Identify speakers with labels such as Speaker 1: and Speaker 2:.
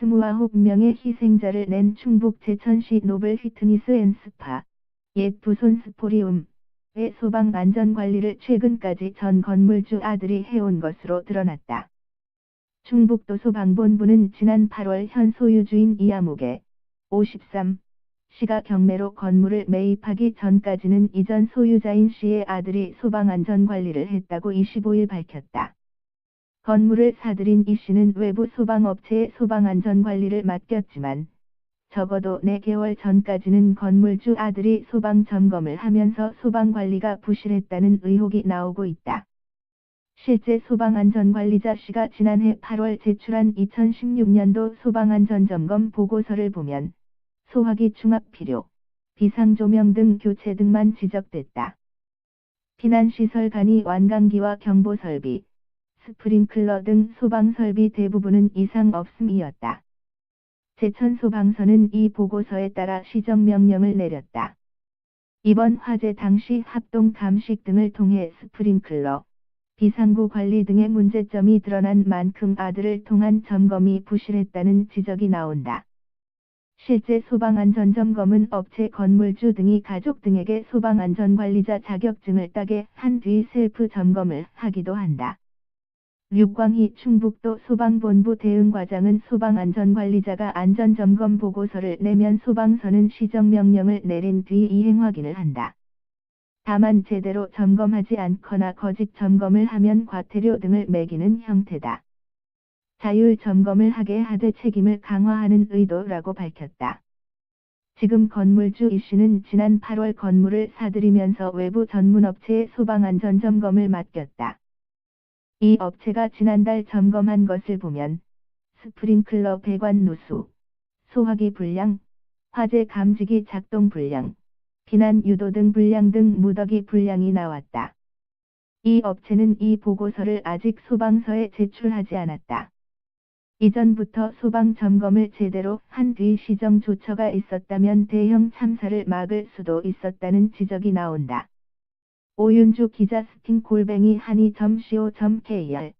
Speaker 1: 29명의 희생자를 낸 충북 제천시 노블 휘트니스 앤 스파, 옛 부손 스포리움 의 소방 안전 관리를 최근까지 전 건물주 아들이 해온 것으로 드러났다. 충북도 소방본부는 지난 8월 현 소유주인 이아무개 53 씨가 경매로 건물을 매입하기 전까지는 이전 소유자인 씨의 아들이 소방안전 관리를 했다고 25일 밝혔다. 건물을 사들인 이 씨는 외부 소방업체의 소방안전 관리를 맡겼지만 적어도 4개월 전까지는 건물주 아들이 소방 점검을 하면서 소방 관리가 부실했다는 의혹이 나오고 있다. 실제 소방안전관리자 씨가 지난해 8월 제출한 2016년도 소방안전점검 보고서를 보면 소화기 중압 필요, 비상조명 등 교체 등만 지적됐다. 피난시설 간이 완강기와 경보설비, 스프링클러 등 소방설비 대부분은 이상 없음이었다. 제천소방서는 이 보고서에 따라 시정명령을 내렸다. 이번 화재 당시 합동 감식 등을 통해 스프링클러, 비상구 관리 등의 문제점이 드러난 만큼 아들을 통한 점검이 부실했다는 지적이 나온다. 실제 소방안전점검은 업체 건물주 등이 가족 등에게 소방안전관리자 자격증을 따게 한 뒤 셀프 점검을 하기도 한다. 류광희 충북도 소방본부 대응과장은 소방안전관리자가 안전점검 보고서를 내면 소방서는 시정명령을 내린 뒤 이행 확인을 한다. 다만 제대로 점검하지 않거나 거짓 점검을 하면 과태료 등을 매기는 형태다. 자율 점검을 하게 하되 책임을 강화하는 의도라고 밝혔다. 지금 건물주 이 씨는 지난 8월 건물을 사들이면서 외부 전문업체의 소방안전점검을 맡겼다. 이 업체가 지난달 점검한 것을 보면 스프링클러 배관 누수, 소화기 불량, 화재 감지기 작동 불량, 비난 유도 등 불량 등 무더기 불량이 나왔다. 이 업체는 이 보고서를 아직 소방서에 제출하지 않았다. 이전부터 소방 점검을 제대로 한 뒤 시정 조처가 있었다면 대형 참사를 막을 수도 있었다는 지적이 나온다. 오윤주 기자 스팅 골뱅이 한이.co.kr